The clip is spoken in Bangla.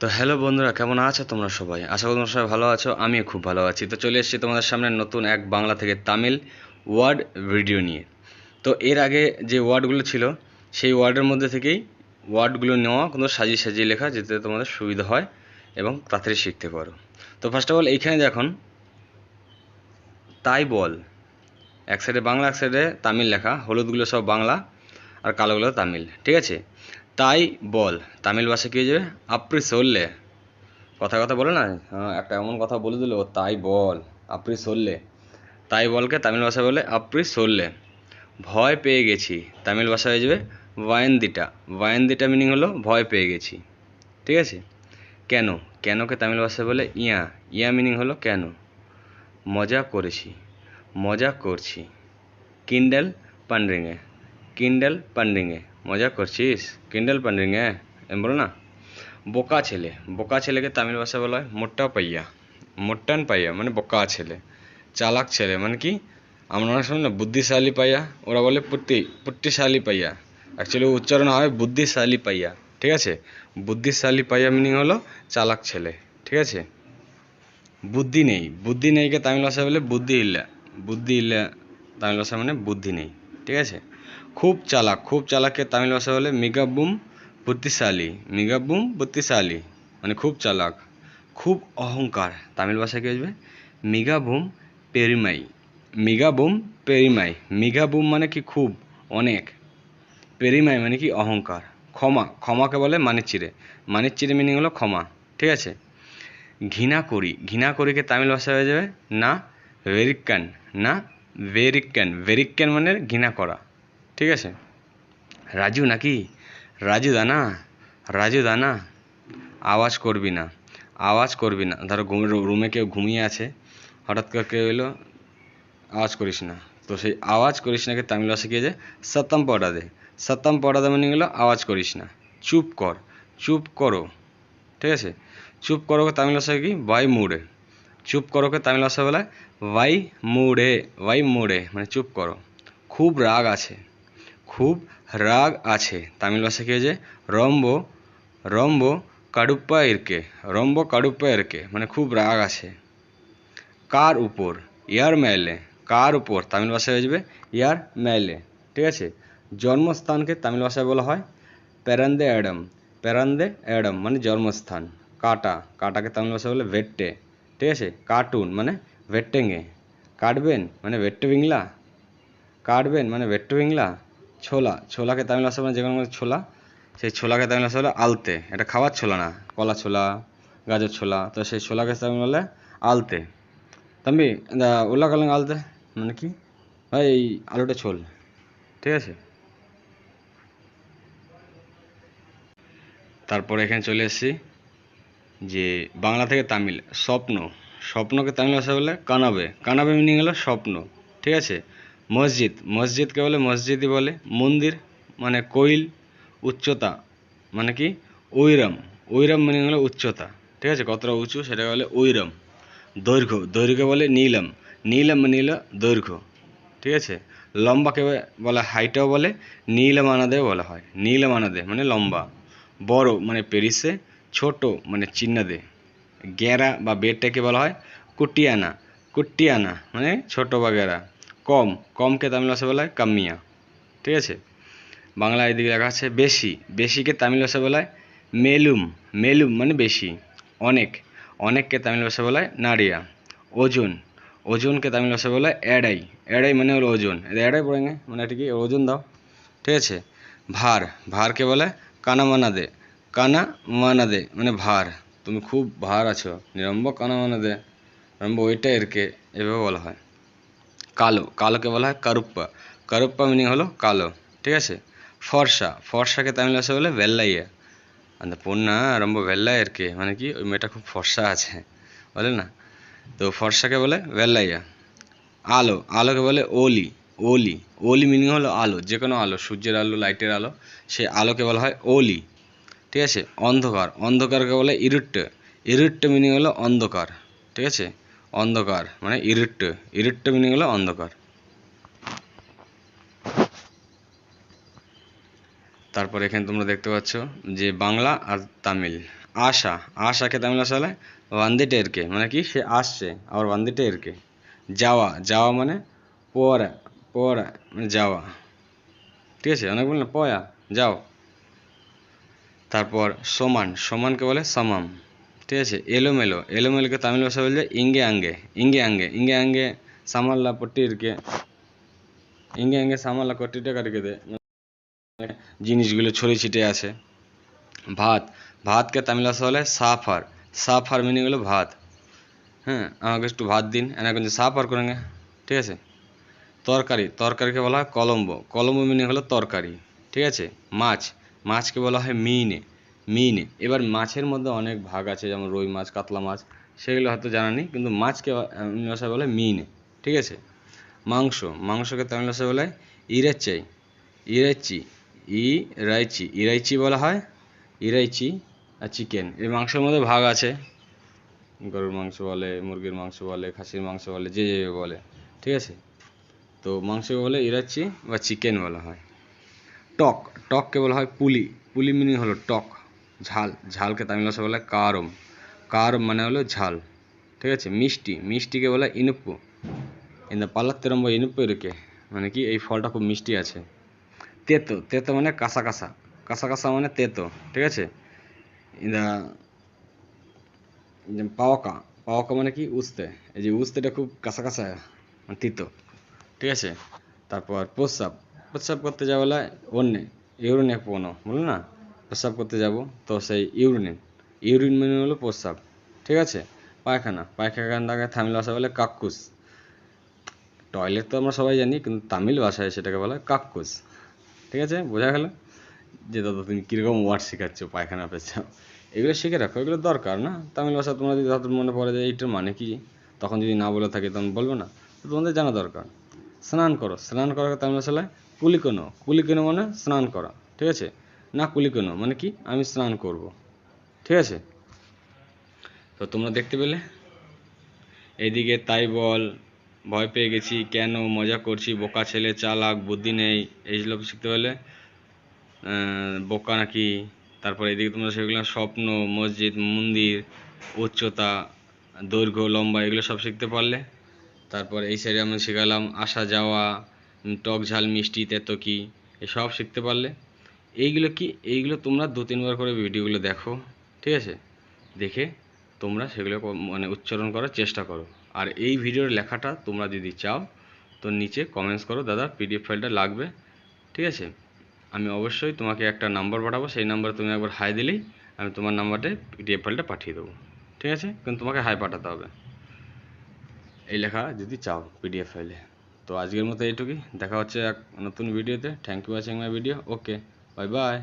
তো হ্যালো বন্ধুরা, কেমন আছো তোমরা সবাই? আশা করি তোমরা সবাই ভালো আছো, আমিও খুব ভালো আছি। তো চলে এসেছি তোমাদের সামনে নতুন এক বাংলা থেকে তামিল ওয়ার্ড ভিডিও নিয়ে। তো এর আগে যে ওয়ার্ডগুলো ছিল, সেই ওয়ার্ডের মধ্যে থেকেই ওয়ার্ডগুলো নেওয়া কোনো সাজিয়ে সাজিয়ে লেখা, যেতে তোমাদের সুবিধা হয় এবং তাড়াতাড়ি শিখতে পারো। তো ফার্স্ট অফ অল এইখানে দেখুন, তাই বল। এক সাইডে বাংলা, এক সাইডে তামিল লেখা, হলুদগুলো সব বাংলা আর কালোগুলো তামিল, ঠিক আছে? তাই বল। তামিল ভাষা কী হয়ে যাবে? আপনি সরলে। কথা কথা বলে না? হ্যাঁ, একটা এমন কথা বলে দিল তাই বল। আপনি সরলে। তাই বলকে তামিল ভাষা বলে আপনি সরলে। ভয় পেয়ে গেছি। তামিল ভাষা হয়ে যাবে ওয়ায়েন্দিটা ওয়ায়েন্দিটা মিনিং হলো ভয় পেয়ে গেছি। ঠিক আছে? কেন? কেনকে তামিল ভাষায় বলে ইয়া? ইয়া মিনিং হলো কেন? মজা করেছি। মজা করছি। কিন্ডেল পান্ড্রিংয়ে কিন্ডেল পান্ড্রিংয়ে মজা করছিস? কিন্ডেল পান্ড্রিংয়ে এম বলো না, বোকা ছেলে। বোকা ছেলেকে তামিল ভাষায় বলা হয় মোট্টা পাইয়া। মোট্টান পাইয়া মানে বোকা ছেলে। চালাক ছেলে মানে কি? আমরা সময় না বুদ্ধিশালী পাইয়া, ওরা বলে পুট্টি, পুট্টিশালী পাইয়া। অ্যাকচুয়ালি উচ্চারণ হয় বুদ্ধিশালী পাইয়া, ঠিক আছে? বুদ্ধিশালী পাইয়া মিনিং হলো চালাক ছেলে, ঠিক আছে? বুদ্ধি নেই। বুদ্ধি নেইকে তামিল ভাষায় বলে বুদ্ধি ইল্লা। বুদ্ধি ইল্লা তামিল ভাষা মানে বুদ্ধি নেই, ঠিক আছে? খুব চালাক, খুব চালাককে তামিল ভাষা বলে মিগাবুম বুদ্ধিশালী মিগাবুম বুদ্ধিশালী মানে খুব চালাক, খুব অহংকার, তামিল ভাষায় কী আসবে মিগাবুম পেরিমাই মিগাবুম পেরিমাই, মিগাবুম মানে কি খুব, অনেক, পেরিমাই মানে কি অহংকার, ক্ষমা, ক্ষমাকে বলে মানিচিরে মানিচিরে মিনিং হলো ক্ষমা, ঠিক আছে? ঘৃণা করি ঘৃণা করিকে তামিল ভাষায় হয়ে যাবে না ভেরিক্যান না ভেরিক্যান ভেরিক্যান মানে ঘৃণা করা ঠিক আছে? রাজু নাকি? রাজু দানা? রাজু দানা? আওয়াজ করবি না। আওয়াজ করবি না। ধরো রুমে কেউ ঘুমিয়ে আছে, হঠাৎ করে কেউ এলো, আওয়াজ করিস না। তো সেই আওয়াজ করিস নাকে তামিল ভাষা কী আছে সত্যম পড়া দে। সত্যম পড়া দে মানে গেলো আওয়াজ করিস না। চুপ কর। চুপ করো। ঠিক আছে? চুপ করোকে তামিল ভাষায় কি? বাই মুড়ে। চুপ করোকে তামিল ভাষা বলে ওয়াই মুড়ে। ওয়াই মুড়ে। মানে চুপ করো। খুব রাগ আছে। খুব রাগ আছে। তামিল ভাষা কী হয়েছে? রম্ব রম্ব কাডুপ্পা ইরকে রম্ব কাডুপ্পা ইরকে মানে খুব রাগ আছে। কার উপর? ইয়ার মেলে কার উপর? তামিল ভাষায় হয়ে যাবে ইয়ার মেলে ঠিক আছে? জন্মস্থানকে তামিল ভাষায় বলা হয় প্যারান্দে অ্যাডাম। প্যারান্দে অ্যাডাম মানে জন্মস্থান। কাটা। কাটাকে তামিল ভাষায় বলে ভেট্টে। ঠিক আছে? কার্টুন মানে ভেট্টেঙ্গে। কাটবেন মানে ভেট্টে বিংলা কাটবেন মানে ভেট্টে বিংলা ছোলা, ছোলাকে তামিল ভাষা মানে যে কোনো ছোলা, সেই ছোলাকে তামিল ভাষা বলে আলতে। এটা খাওয়ার ছোলা না, কলা ছোলা, গাজর ছোলা, তো সেই ছোলাকে তামিল বলে আলতে। তম্বি উল্লাকালাং আলতে মানে কি? ভাই, এই আলুটা ছোল, ঠিক আছে? তারপর এখানে চলে এসেছি যে বাংলা থেকে তামিল, স্বপ্ন। স্বপ্নকে তামিল ভাষা বলে কানাবে। কানাবে মিনিং হলো স্বপ্ন, ঠিক আছে? মসজিদ, মসজিদকে বলে মসজিদই বলে, মন্দির মানে কোইল উচ্চতা মানে কি? ঐরম ঐরম মানে হলো উচ্চতা, ঠিক আছে? কতটা উঁচু সেটাকে বলে ঐরম, দৈর্ঘ্য দৈর্ঘ্য বলে নীলম নীলম মানে হলো দৈর্ঘ্য, ঠিক আছে? লম্বাকে বলে হাইটাও বলে, নীলমানাদেও বলা হয় নীলম নীলমানাদে মানে লম্বা, বড় মানে পেরিসে, ছোট মানে চিহ্নদে গেরা বা বেডটাকে বলা হয় কুটিয়ানা কুটিয়ানা মানে ছোট বা গেরা কম কমকে তামিল ভাষায় বলা হয় কাম্মিয়া। ঠিক আছে? বাংলা এদিকে লেখা আছে বেশি বেশিকে তামিল ভাষায় বলা হয় মেলুম মেলুম মানে বেশি। অনেক অনেককে তামিল ভাষায় বলা হয় নাড়িয়া। ওজন ওজনকে তামিল ভাষায় বলা হয় এড়াই। এড়াই মানে হলো ওজন। এড়াই পড়েঙ্গে মানে এটা কি ওজন দাও। ঠিক আছে? ভার ভারকে বলে? কানা মানা দে কানা মানা দে মানে ভার। তুমি খুব ভার আছো। নিরম্ব কানা মানা দে নিরম্ব ওইটা এরকে এভাবে বলা হয়। কালো, কালোকে বলা হয় কারুপ্পা। কারুপ্পা মিনিং হলো কালো, ঠিক আছে? ফর্সা, ফর্সাকে তামিল ভাষা বলে ভেল্লাইয়া। আন্দ পণ্যা আরম্ভ ভেল্লাই আর இருக்கே মানে কি? ওই মেয়েটা খুব ফর্সা আছে, বলে না? তো ফর্সাকে বলে ভেল্লাইয়া। আলো, আলোকে বলে ওলি ওলি। ওলি মিনিং হলো আলো যে কোনো আলো, সূর্যের আলো, লাইটের আলো সে আলোকে বলা হয় ওলি, ঠিক আছে? অন্ধকার, অন্ধকারকে বলে ইরুট্ট। ইরুট্ট মিনিং হলো অন্ধকার, ঠিক আছে? অন্ধকার মানে ইরুট্ট ইরুট্ট মিনিং হলো অন্ধকার। তারপর এখানে তোমরা দেখতে পাচ্ছ যে বাংলা আর তামিল। আশা, আশাকে তামিল ওয়ান্দিটে এরকে মানে কি? সে আসছে, আবার এরকে যাওয়া যাওয়া মানে পড়া পড়া মানে যাওয়া। ঠিক আছে? অনেক বললেন পয়া, যাও। তারপর সমান, সমানকে বলে সমাম। ঠিক আছে, এলোমেলো, এলোমেলোকে তামিল ভাষা বলছে ইঙ্গে আঙ্গে ইঙ্গে আঙ্গে ইঙ্গে আঙ্গে পট্টি ইরকে ইঙ্গে আঙ্গে সামাল্লা কট্টিটা কাটকে দে। মানে জিনিসগুলো ছড়িয়ে ছিটে আছে। ভাত, ভাতকে তামিল ভাষা বলে সাফার। সাফার মিনিং হলো ভাত। হ্যাঁ আমাকে একটু ভাত দিন এনা কিন্তু সাফার করেন, ঠিক আছে? তরকারি, তরকারিকে বলা হয় কলম্বো। কলম্বো মিনিং হলো তরকারি, ঠিক আছে? মাছ, মাছকে বলা হয় মিনে। মিনে। এবার মাছের মধ্যে অনেক ভাগ আছে, যেমন রুই মাছ, কাতলা মাছ, সেগুলো হয়তো জানা নেই, কিন্তু মাছকে তামিল ভাষায় বলে মিনে, ঠিক আছে? মাংস, মাংসকে তামিল ভাষায় বলে ইরেচাই ইরেচি ই রাইচি, ইরাইচি বলা হয়, ইরাইচি আর চিকেন। এই মাংসের মধ্যে ভাগ আছে। গরুর মাংস বলে, মুরগির মাংস বলে, খাসির মাংস বলে, যে যে বলে, ঠিক আছে? তো মাংসকে বলে ইরাচি বা চিকেন বলা হয়। টক, টককে বলা হয় পুলি। পুলি মিনিং হলো টক। ঝাল, ঝালকে তামিল ভাষা বলে কারম। কারম মানে হলো ঝাল, ঠিক আছে? মিষ্টি, মিষ্টিকে বলে ইনুপ্পু। ইন দ্য পাল্লাত্তেরম্ব ইনুপ্পু ইরকে মানে কি এই ফলটা খুব মিষ্টি আছে। তেতো তেতো মানে কাঁচা কাঁচা কাঁচা কাঁচা মানে তেতো, ঠিক আছে? ইন দ্য পাওয়াকা পাওয়াকা মানে কি উস্তে, এই যে উস্তেটা খুব কাঁচা কাঁচা মানে তিতো, ঠিক আছে? তারপর প্রস্রাব প্রস্রাব করতে যাওয়া বলে অন্যে ইউরিন পনো, বলল না? প্রস্রাব করতে যাব, তো সেই ইউরিন ইউরিন মানে হলো প্রস্রাব, ঠিক আছে? পায়খানা পায়খানাটাকে তামিল ভাষা বলে কাক্কুস। টয়লেট তো আমরা সবাই জানি, কিন্তু তামিল ভাষায় সেটাকে বলা কাক্কুস, ঠিক আছে? বোঝা গেল? যে দাদা, তুমি কীরকম ওয়ার্ড শেখাচ্ছ পায়খানা পেছাও। এগুলো শিখে রাখো, এগুলো দরকার না? তামিল ভাষা তোমরা যদি তাদের মনে পড়ে যে এইটার মানে কি? তখন যদি না বলে থাকে, তখন বলবে না। তো তোমাদের জানা দরকার। স্নান করো, স্নান করাকে তামিল ভাষায় কুলিকোনো কুলিকোনো মানে স্নান করা, ঠিক আছে? না কুলিকোনো মানে কি? আমি স্নান করব। ঠিক আছে? তো তোমরা দেখতে পেলে? এইদিকে তাই বল, ভয় পেয়ে গেছি, কেন মজা করছি, বোকা ছেলে, চালাক, বুদ্ধি নেই এইগুলো শিখতে পেলে? বোকা নাকি? তারপরে এদিকে তোমরা সেগুলো স্বপ্ন, মসজিদ, মন্দির, উচ্চতা, দৈর্ঘ্য, লম্বা, এগুলো সব শিখতে পারলে? তারপর এই সাইডে আমি শেখালাম, আসা যাওয়া টক ঝাল, মিষ্টি, তেতো কি, এসব শিখতে পারলে? এইগুলো কি, এইগুলো তোমরা দু তিনবার করে ভিডিওগুলো দেখো, ঠিক আছে? দেখে তোমরা সেগুলো মানে উচ্চারণ করার চেষ্টা করো। আর এই ভিডিওর লেখাটা তোমরা যদি চাও, তো নিচে কমেন্টস করো, দাদা পিডিএফ ফাইলটা লাগবে? ঠিক আছে? আমি অবশ্যই তোমাকে একটা নাম্বার পাঠাবো, সেই নাম্বারে তুমি একবার হাই দিলেই আমি তোমার নাম্বারে পিডিএফ ফাইলটা পাঠিয়ে দেবো। ঠিক আছে? কিন্তু তোমাকে হাই পাঠাতে হবে। এই লেখা যদি চাও পিডিএফ ফাইলে তো আজকের মতো এইটুকুই। দেখা হচ্ছে এক নতুন ভিডিওতে। Thank you watching my video okay bye bye